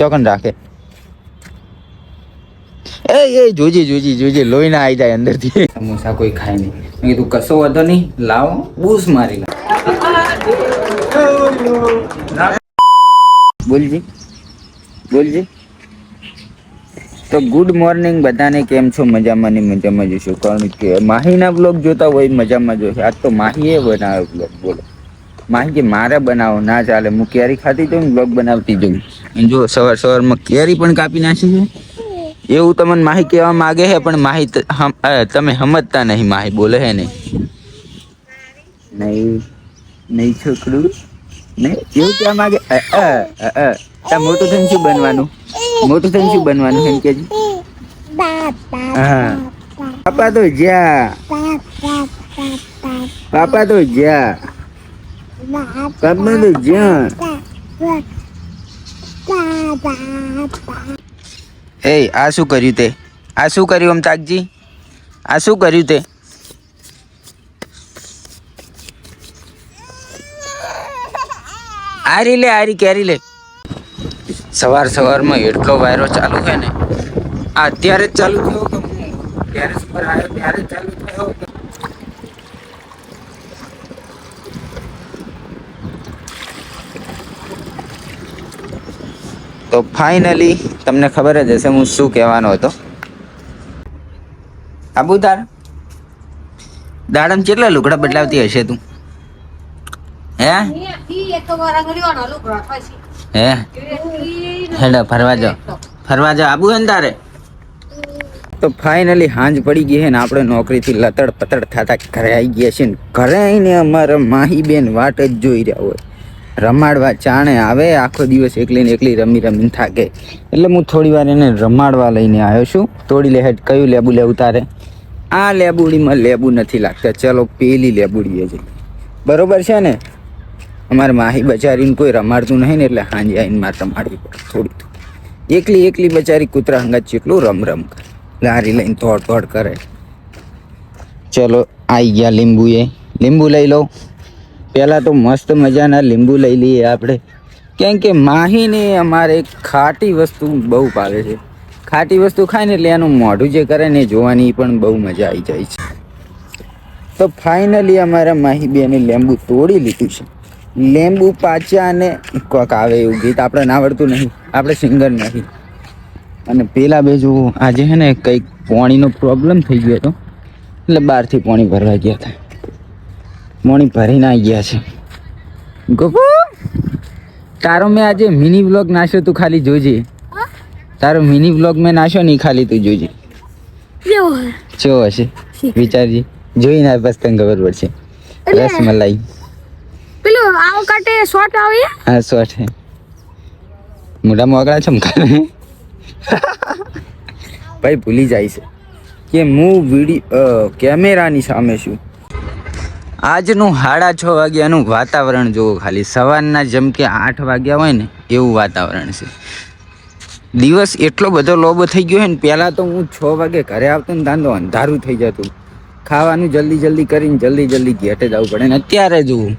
ચોકન રાખે. એ એ જોજે જોજે જોજે લોહી ના આવી જાય અંદરથી. સમોસા કોઈ ખાય નહીં. મેં કીધું કશો વધો નહીં લાવો બૂસ મારી બોલજી બોલજી. તો ગુડ મોર્નિંગ બધાને કેમ છો? મજામાં ને મજામાં જશો કારણ કે માહીના બ્લોગ જોતા હોય મજામાં જોશે આજ તો માહીએ બનાવ્યો બ્લોગ બોલો. માહી કે મારે બનાવો ના ચાલે. હું કેરી ખાતી જઉં બ્લોગ બનાવતી જઉં. જો સવાર સવારમાં કેરી પણ કાપી નાખી છે? એવું તમને માહી કહેવા માગે છે પણ માહી તમે સમજતા નહીં માહી બોલે હે નહીં. નહીં નહીં છોકરું. નહીં એવું કહેવા માગે. તાર મોટું થઈને શું બનવાનું? મોટું થઈને શું બનવાનું એમ કે હા. પાપા તો જ્યાં. પાપા તો જ્યાં. પાપા તો જ્યાં એ આ શું કર્યું તે? આ શું કર્યું આમ તાકજી આ શું કર્યું તે? આરી લે આરી કેરી લે. સવાર સવારમાં એટલો વાયરો ચાલુ છે ને, આ અત્યારે જ ચાલુ થયો કે હું? ટેરેસ પર આવ્યો, ત્યારે જ ચાલુ થયો તો ફાઇનલી તમને ખબર જ હશે હું શું કહેવાનો હતો. આબુ તાર દાડમ કેટલા લુગડા બદલાવતી હશે તું? હે? હે? હેડો, ફરવા જાઓ. ફરવા જાઓ. આબુ અંધારે તો ફાઇનલી હાંજ પડી ગઈ છે ને આપણે નોકરીથી લતડ પતડ થતા ઘરે આવી ગયા છે ને. ઘરે આવીને અમારા માહી બેન વાટ જ જોઈ રહ્યા હોય. રમાડવા ચાણે આવે, આખો દિવસ એકલી ને એકલી રમી રમીને થાકે. એટલે હું થોડી વાર એને રમાડવા લઈને આવ્યો છું. તોડી લે હેઠ કયું લેબુ લેવું તારે આ લેબુડીમાં લેબુ નથી લાગતા. ચલો, પેલી લેબુડી જઈ બરોબર છે ને? અમારે માહી બચારીને કોઈ રમાડતું નહીં ને એટલે હાંજે આવીને મારે રમાડવી પડે, થોડી એકલી એકલી બચારી કૂતરા હંગાત જેટલું રમ રમ કરે. લારી લઈને તોડ તોડ કરે. ચલો આવી ગયા લીંબુએ. લીંબુ લઈ લો. પહેલાં તો મસ્ત મજાના લીંબુ લઈ લઈએ આપણે. કેમ કે માહીને અમારે ખાટી વસ્તુ બહુ ભાવે છે. ખાટી વસ્તુ ખાય ને એટલે એનું મોઢું જે કરે ને જોવાની પણ બહુ મજા આવી જાય છે. તો ફાઇનલી અમારા માહીબેને લીંબુ તોડી લીધું છે. લીંબુ પાચ્યા અને કોક આવે એવું ગીત આપણને આવડતું નહીં, આપણે સિંગર નહીં. અને પેલા બે જો આજે છે ને કંઈક પાણીનો પ્રોબ્લેમ થઈ ગયો હતો. એટલે બહારથી પાણી ભરવા ગયા હતા. પાણી ભરીને આવી ગયા છે. ગોપુ તારો મેં આજે મિની બ્લોગ નાખ્યો તું ખાલી જોજે. તારો મિની બ્લોગ મેં નાખ્યો નહીં ખાલી તું જોજે. ચો હશે? વિચારજી. જોઈ ના બસ તને ખબર પડશે. રસ રસમલાઈ પેલું આવ કાટે શોર્ટ આવે? હા શોર્ટ હે. મોટા મોકળા ચમકાને ભાઈ ભૂલી જાય છે. કે હું વીડિયો કેમેરાની સામે છું. આજનું સાડા છ વાગ્યાનું વાતાવરણ જુઓ ખાલી. સવારના જેમ કે આઠ વાગ્યા હોય ને, એવું વાતાવરણ છે. દિવસ એટલો બધો લોબો થઈ ગયો હોય ને, પહેલાં તો હું છ વાગે ઘરે આવતો ને ત્યાં તો અંધારું થઈ જતું. ખાવાનું જલ્દી જલ્દી કરીને જલ્દી જલ્દી ઘેટે જવું પડે ને, અત્યારે જુઓ.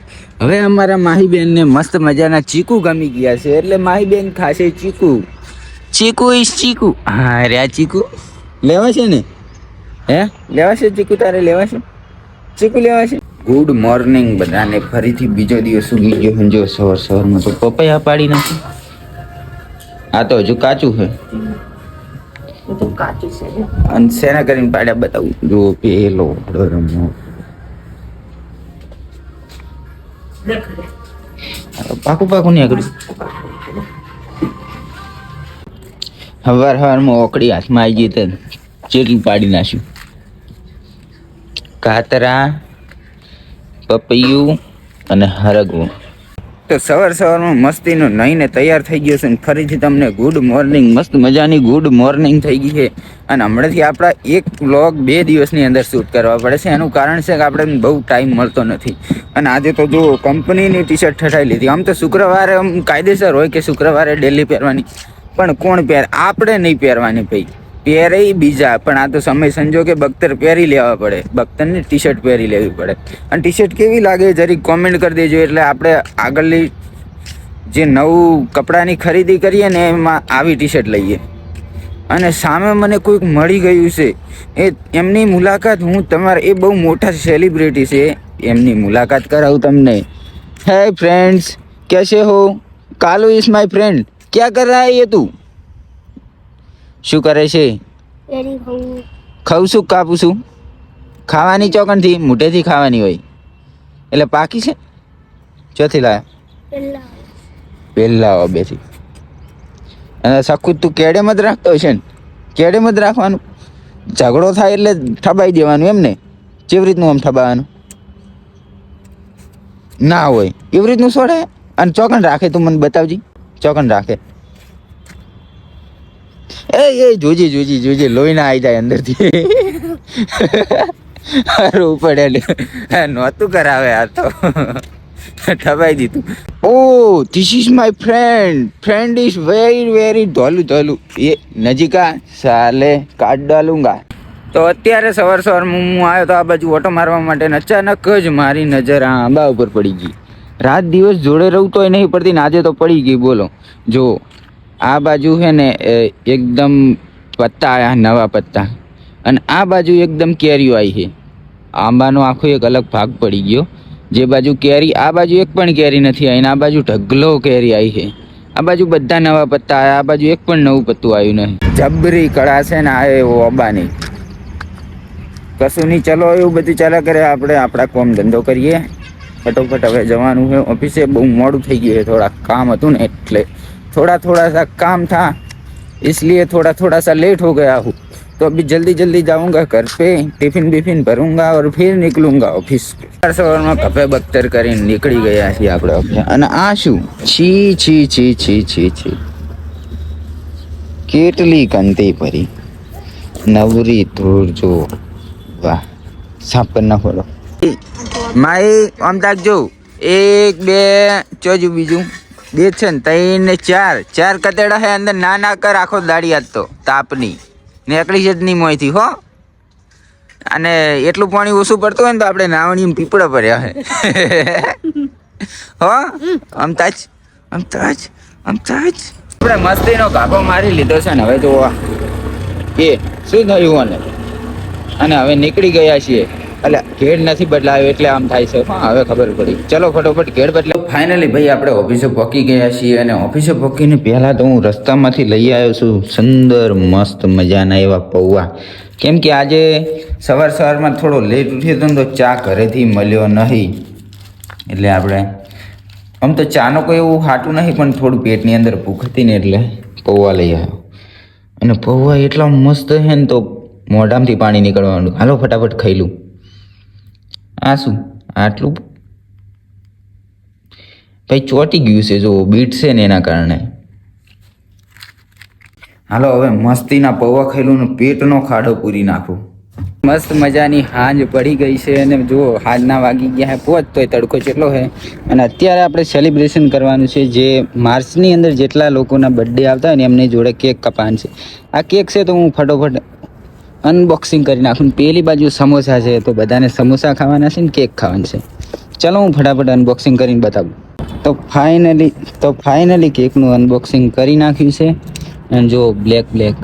હવે અમારા માહીબેનને મસ્ત મજાના ચીકુ ગમી ગયા છે, એટલે માહીબેન ખાશે ચીકુ. ચીકુ ઇસ ચીકુ. હા, રે ચીકુ. લેવા છે ને? હે? લેવાશે ચીકુ તારે લેવાશે? ચીકુ લેવા છે ગુડ મોર્નિંગ બધાને. ફરીથી બીજો દિવસ ઉગી ગયો સમજો સવાર સવારમાં તો પપૈયા પાડી નાખી. આ તો હજુ કાચું છે. અને શેના કરીને પાડ્યા બતાવું? જો પેલો રમો પાકું પાકું નહીં આગળ. હવાર હવારમાં ઓકડી હાથમાં આવી ગઈ તો ચેટલું પાડી નાખ્યું? કાતરા પપૈયું અને હરગવું તો સવાર સવારમાં મસ્તીનો નહીને તૈયાર થઈ ગયો છે અને ફરીથી તમને ગુડ મોર્નિંગ મસ્ત મજાની ગુડ મોર્નિંગ થઈ ગઈ છે. અને હમણાંથી આપણા એક વ્લોગ બે દિવસની અંદર શૂટ કરવા પડે છે. એનું કારણ છે કે આપણે બહુ ટાઈમ મળતો નથી. અને આજે તો જો કંપનીની ટી શર્ટ ઠઠાઈ લીધી. આમ તો શુક્રવારે આમ કાયદેસર હોય કે શુક્રવારે ડેલી પહેરવાની. પણ કોણ પહેર? આપણે નહીં પહેરવાની ભાઈ. પહેરે બીજા, પણ આ તો સમય સંજો કે બખ્તર પહેરી લેવા પડે. બખ્તરને ટી શર્ટ પહેરી લેવી પડે. અને ટી શર્ટ કેવી લાગે જરી કોમેન્ટ કરી દેજો, એટલે આપણે આગળની જે નવું કપડાની ખરીદી કરીએ ને એમાં આવી ટી શર્ટ લઈએ. અને સામે મને કોઈક મળી ગયું છે. એ એમની મુલાકાત હું તમારે, એ બહુ મોટા સેલિબ્રિટી છે. એમની મુલાકાત કરાવું તમને. હે ફ્રેન્ડ્સ કેસે હો? કાલુ ઇઝ માય ફ્રેન્ડ ક્યાં કર રહા હે તું? શું કરે છે? ખાઉં છું કાપું છું. ખાવાની ચોકણથી મોઢેથી ખાવાની હોય. એટલે પાકી છે? ચોથી લાયા. પહેલા. બેથી. અને સખું તું કેડે મત રાખતો છે ને? કેડે મત રાખવાનું? ઝઘડો થાય એટલે ઠબાઈ દેવાનું એમ ને? કેવી રીતનું આમ ઠબાવાનું ના હોય. એવી રીતનું છોડે અને ચોકન રાખે તું મને બતાવજી. ચોકન રાખે. એ એ, જોજી જોજી જોજી લોહી ના આવી જાય અંદરથી. હારું પડે નહોતું કરાવે આ તો. ઠબાઈ દીધું. ઓ this is my friend friend is very very ધોલું ધોલું. એ, નજીકા, સાલે કાઢ ડાલુંગા તો અત્યારે સવાર સવાર હું આવ્યો તો આ બાજુ ઓટો મારવા માટે અચાનક જ મારી નજર આ આંબા ઉપર પડી ગઈ. રાત દિવસ જોડે રહું તોય નહીં પડતી ને આજે તો પડી ગઈ, બોલો. જો આ બાજુ છે ને એકદમ પત્તા આવ્યા નવા પત્તા. અને આ બાજુ એકદમ કેરીઓ આવી છે. આંબાનો આખો એક અલગ ભાગ પડી ગયો. જે બાજુ કેરી, આ બાજુ એક પણ કેરી નથી આવી આ બાજુ ઢગલો કેરી આવી છે. આ બાજુ બધા નવા પત્તા આવ્યા આ બાજુ એક પણ નવું પત્તું આવ્યું નહીં. જબરી કળા છે ને, આ એ અબાની. કશું નહીં, ચલો એવું બધું ચાલ્યા કરે, આપણે આપણા કોમ ધંધો કરીએ. ફટોફટ હવે જવાનું છે ઓફિસે, બહુ મોડું થઈ ગયું છે થોડા કામ હતું ને, એટલે थोड़ा थोड़ा सा काम था इसलिए थोड़ा थोड़ा सा लेट हो गया हूँ तो अभी जल्दी जल्दी जाऊंगा घर पे टिफिन बिफिन भरूंगा और फिर निकलूंगा ऑफिस સવાર સવારમાં કપે બખ્તર કરીને નીકળી ગયા છીએ આપણે office. અને આ શું છી છી છી છી છી છી કેટલી કંતી પરી નવરી ધૂળ જો વાહ સાફ કરી નાખો લો. માઈ આમ તાકજો એક બે ચોજુ બીજું બે છે ને, ત્રણ ને ચાર. ચાર કતેડા હે અંદર, ના ના કર, આખો દાડી આપતો તાપની. નીકળી જ નહીં મોંથી હો. અને એટલું પાણી ઓછું પડતું હોય ને તો આપણે નાવણી પીપળા ભર્યા હે. હો, આમ તાજ આમ તાજ આમ તાજ. આપણે મસ્તીનો કાપો મારી લીધો છે ને, હવે જોવા. એ, શું થયું અને? અને હવે નીકળી ગયા છીએ. એટલે ઘેડ નથી બદલાયો એટલે આમ થાય છે. હા હવે ખબર પડી. ચલો ફટોફટ ઘેડ બદલે. ફાઇનલી ભાઈ આપણે ઓફિસે પહોંચી ગયા છીએ અને ઓફિસે પહોંચીને પહેલાં તો હું રસ્તામાંથી લઈ આવ્યો છું. સુંદર, મસ્ત મજાના એવા પૌવા. કેમ કે આજે સવાર સવારમાં થોડો લેટ ઉઠ્યો હતો ને તો ચા ઘરેથી મળ્યો નહીં. એટલે આપણે આમ તો ચાનો કોઈ એવું હાટું નહીં, પણ થોડું પેટની અંદર ભૂખ હતી ને એટલે પૌવા લઈ આવ્યો. અને પૌવા એટલા મસ્ત છે ને તો મોઢામાંથી પાણી નીકળવાનું. હાલો ફટાફટ ખાઈ લઉં. આ શું? આટલું? ભાઈ ચોટી ગયું છે, જો બીટ છે ને એના કારણે. હાલો, હવે મસ્તીના પૌવા ખેલું ને પેટનો ખાડો પૂરી નાખું. મસ્ત મજાની હાંજ પડી ગઈ છે અને જો હાંજના વાગી ગયા પહોંચ તોય તડકો કેટલો છે અને અત્યારે આપણે સેલિબ્રેશન કરવાનું છે જે માર્ચની અંદર જેટલા લોકોના બર્થડે આવતા હોય ને એમની જોડે કેક કપાન છે. આ કેક છે તો હું ફટોફટ અનબોક્સિંગ કરી નાખું પેલી બાજુ સમોસા છે તો બધાને સમોસા ખાવાના છે ને કેક ખાવાના છે. ચલો હું ફટાફટ અનબોક્સિંગ કરીને બતાવું. તો ફાઇનલી તો ફાઇનલી કેકનું અનબોક્સિંગ કરી નાખ્યું છે. અને જો બ્લેક બ્લેક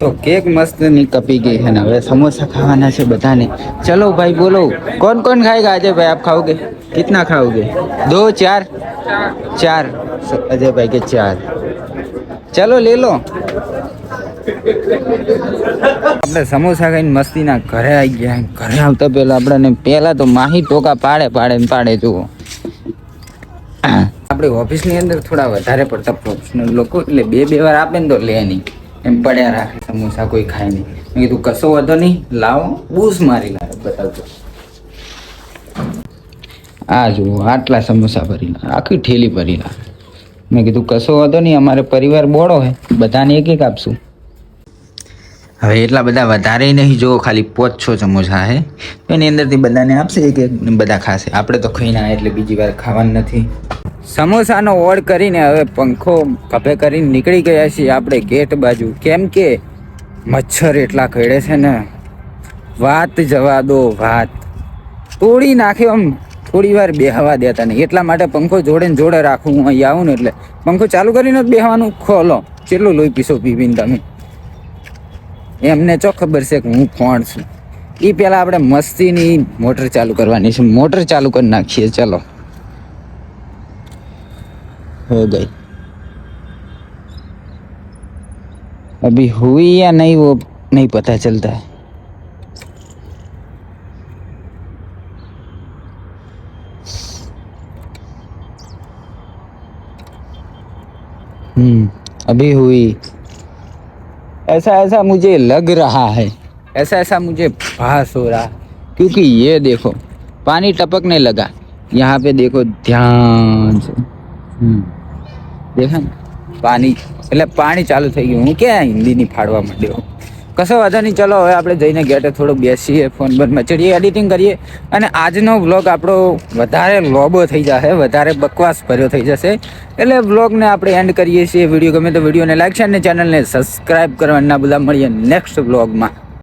તો કેક મસ્ત ની કપી ગઈ है ना હવે समोसा खावाना છે બધાને ચલો ભાઈ બોલો कौन कौन खाएगा अजय भाई आप खाओगे कितना खाओगे दो चार चार अजय भाई के चार चलो ले लो આપણે સમોસા ખાઈને મસ્તીના ઘરે આવી ગયા ઘરે આવતા પહેલા આપણને પહેલા તો માહી ટોકા પાડે પાડે ને પાડે, જુઓ. આપણે ઓફિસની અંદર થોડા વધારે પડતા પ્રોફેશનલ લોકો, એટલે બે બે વાર આપે ને તો લે નહીં. એમ પડ્યા રાખે, સમોસા કોઈ ખાય નહીં. મેં કીધું, કશો વધો નહીં, લાવો, બૂસ મારી લાવે બતાવજો. આ જુઓ, આટલા સમોસા ભરી આખી ઠેલી ભરી લા મેં કીધું, કશો વાંધો નહીં, અમારે પરિવાર બોળો હે, બધાને એક એક આપશું. હવે એટલા બધા વધારે નહીં જો ખાલી પોચ છો સમોસા હે તો એની અંદરથી બધાને આપશે, એક એક બધા ખાશે. આપણે તો ખાઈ ના એટલે બીજી વાર ખાવાનું નથી. સમોસાનો ઓડ કરીને હવે પંખો કપે કરીને નીકળી ગયા છીએ આપણે ગેટ બાજુ. કેમ કે મચ્છર એટલા કરડે છે ને. વાત જવા દો, વાત. તોડી નાખ્યો આમ, થોડી વાર બેહવા દેતા નહીં. એટલા માટે પંખો જોડે જોડે રાખું. હું અહીં આવું ને એટલે પંખો ચાલુ કરીને જ બેહવાનું. ખોલો. કેટલું લોહી પીસો પીવીને તમે. એમને ચો ખબર છે કે હું કોણ છું એ પહેલાં આપણે મસ્તીની મોટર ચાલુ કરવાની છે મોટર ચાલુ કરી નાખીએ ચલો हो गई अभी हुई या नहीं वो नहीं पता चलता है हम्म अभी हुई ऐसा ऐसा मुझे लग रहा है ऐसा ऐसा मुझे भास हो रहा है क्योंकि ये देखो पानी टपकने लगा यहाँ पे देखो ध्यान से हम्म દેખા ને પાણી એટલે પાણી ચાલુ થઈ ગયું હું ક્યાં હિન્દીની ફાડવા માંડ્યો કશો વાંધો નહીં. ચલો, હવે આપણે જઈને ગેટે થોડો બેસીએ, ફોન બંધમાં ચડીએ, એડિટિંગ કરીએ. અને આજનો વ્લોગ આપણો વધારે લોબો થઈ જશે, વધારે બકવાસ ભર્યો થઈ જશે. એટલે વ્લોગને આપણે એન્ડ કરીએ છીએ. વીડિયો ગમે તો વિડીયોને લાઈક છે અને ચેનલને સબસ્ક્રાઈબ કરવા ના બધા મળીએ નેક્સ્ટ વ્લોગમાં.